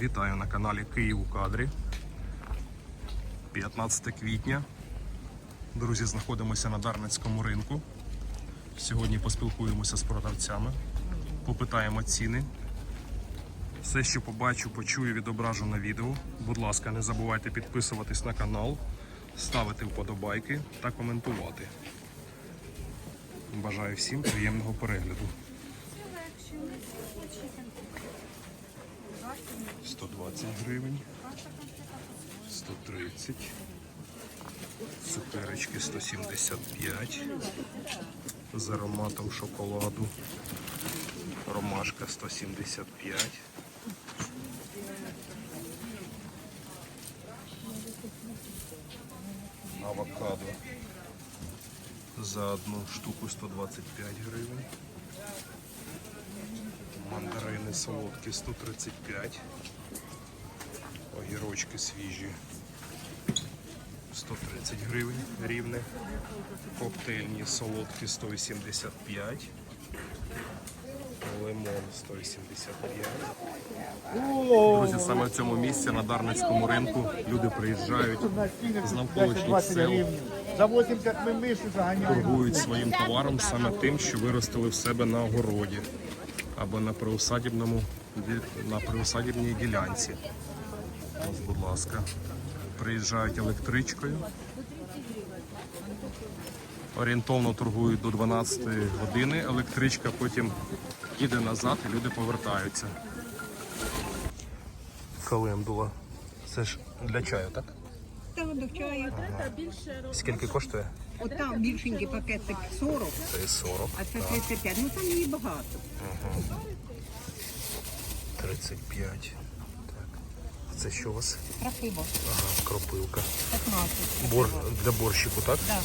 Вітаю на каналі Київ у кадрі. 15 квітня. Друзі, знаходимося на Дарницькому ринку. Сьогодні поспілкуємося з продавцями, попитаємо ціни. Все, що побачу, почую, відображу на відео. Будь ласка, не забувайте підписуватись на канал, ставити вподобайки та коментувати. Бажаю всім приємного перегляду. 120 гривень, 130, цукерочки 175, з ароматом шоколаду, ромашка 175. Авокадо за одну штуку 125 гривень. Мандарини солодкі 135. Огірочки свіжі 130 гривень рівне. Коктейльні солодкі 185. Лимон 185. Друзі, саме в цьому місці на Дарницькому ринку люди приїжджають з навколишніх сел, За 80 ми мишу заганяємо. торгують своїм товаром саме тим, що виростили в себе на огороді або на приусадібному на приусадібній ділянці. Ось, будь ласка, приїжджають електричкою. Орієнтовно торгують до 12 години. Електричка потім їде назад і люди повертаються. Календула. Це ж для чаю, так? Там до чаю. Скільки коштує? От там більшенький пакетик 40, Це 40. а це 35. Ну там її багато. 35. Це що у вас? Красиво. Ага, кропилка. 15. Бор для борщику, так? Да.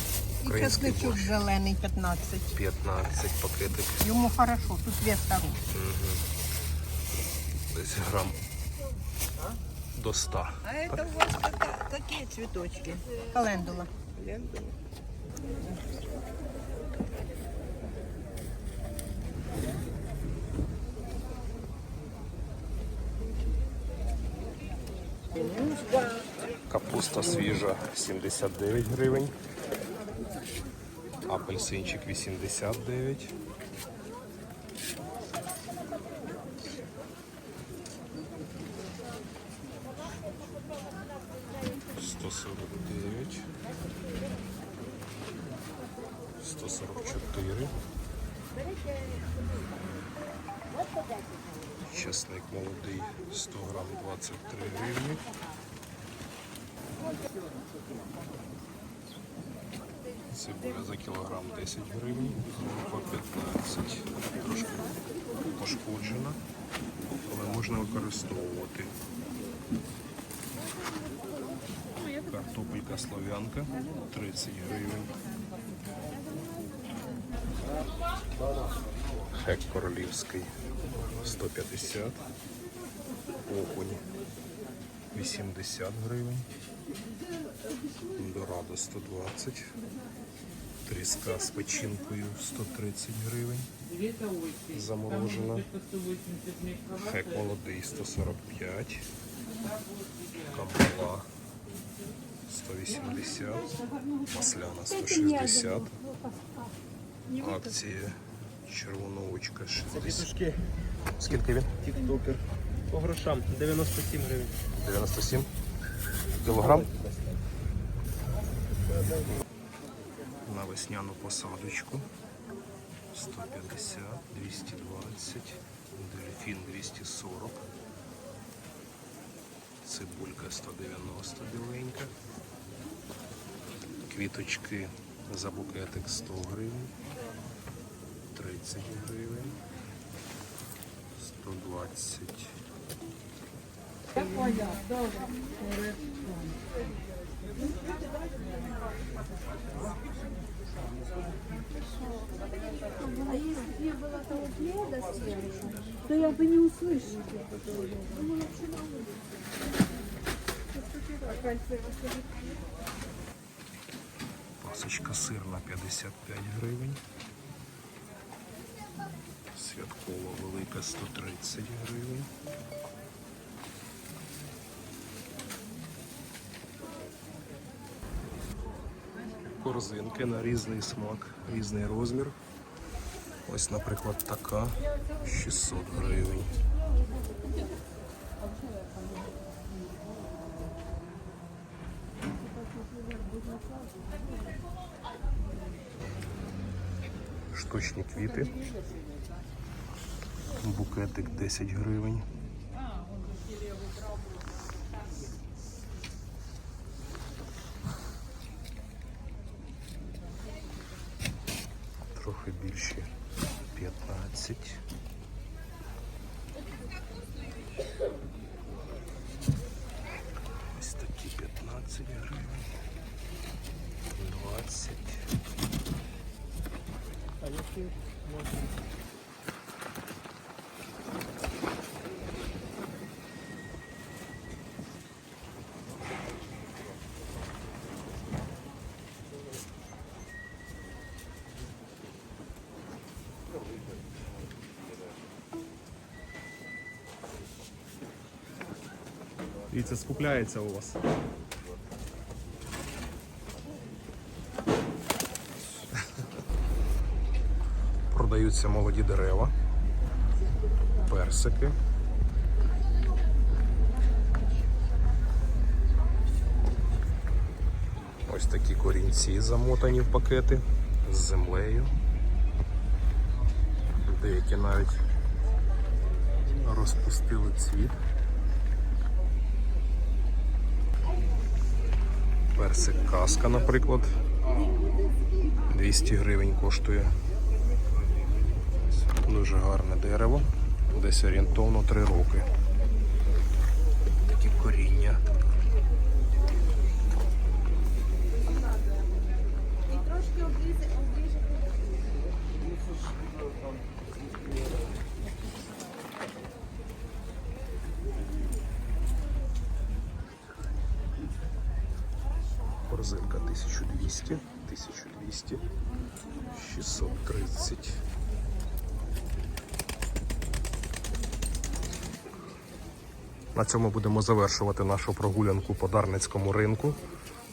І Український чесничок борщ. зелений 15. 15 пакетик. Йому хорошо, тут вес хороший. Десь грам до 100. А это у вас кака- какие цветочки? Календула. Капуста свіжа 79 гривень. Апельсинчик 89. Сто сорок дев'ять. Сто сорок чотири. Чесник молодий 100 грам 23 гривні. Цибуля за кілограм 10 гривень, по 15. Трошки пошкоджена, але можна використовувати. Картопелька слов'янка 30 гривень. Хек королівський 150. Окунь 80 гривень. Дорадо 120. Тріска з печінкою 130 гривень. Заморожена. Хек молодий 145. Камбала 180. Масляна 160. Акція червоновочка 60. Скільки він? Тіктокер. По грошам 97 гривень. 97 кілограм. На весняну посадочку. 150, 220, дельфін 240, цибулька 190 біленька, квіточки за букетик 100 гривень, 30 гривень, 120 А если не было того пледа сверху, то я бы не услышала. Думала, что на улице. Пасочка сирна 55 гривень. Святкова велика 130 гривень. Корзинки на різний смак, різний розмір. Ось, наприклад, така 600 гривень. Штучні квіти. Букетик 10 гривень. Трохи більші 15. Ось такі 15 гривень. 20. І це скупляється у вас. Продаються молоді дерева, персики. Ось такі корінці замотані в пакети з землею. Деякі навіть розпустили цвіт. Персик каска, наприклад. 200 гривень коштує. Дуже гарне дерево. Десь орієнтовно 3 роки. Такі коріння. 1200, 1200, 630. На цьому будемо завершувати нашу прогулянку по Дарницькому ринку.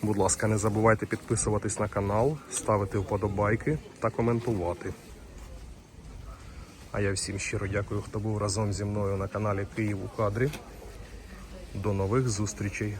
Будь ласка, не забувайте підписуватись на канал, ставити вподобайки та коментувати. А я всім щиро дякую, хто був разом зі мною на каналі Київ у кадрі. До нових зустрічей!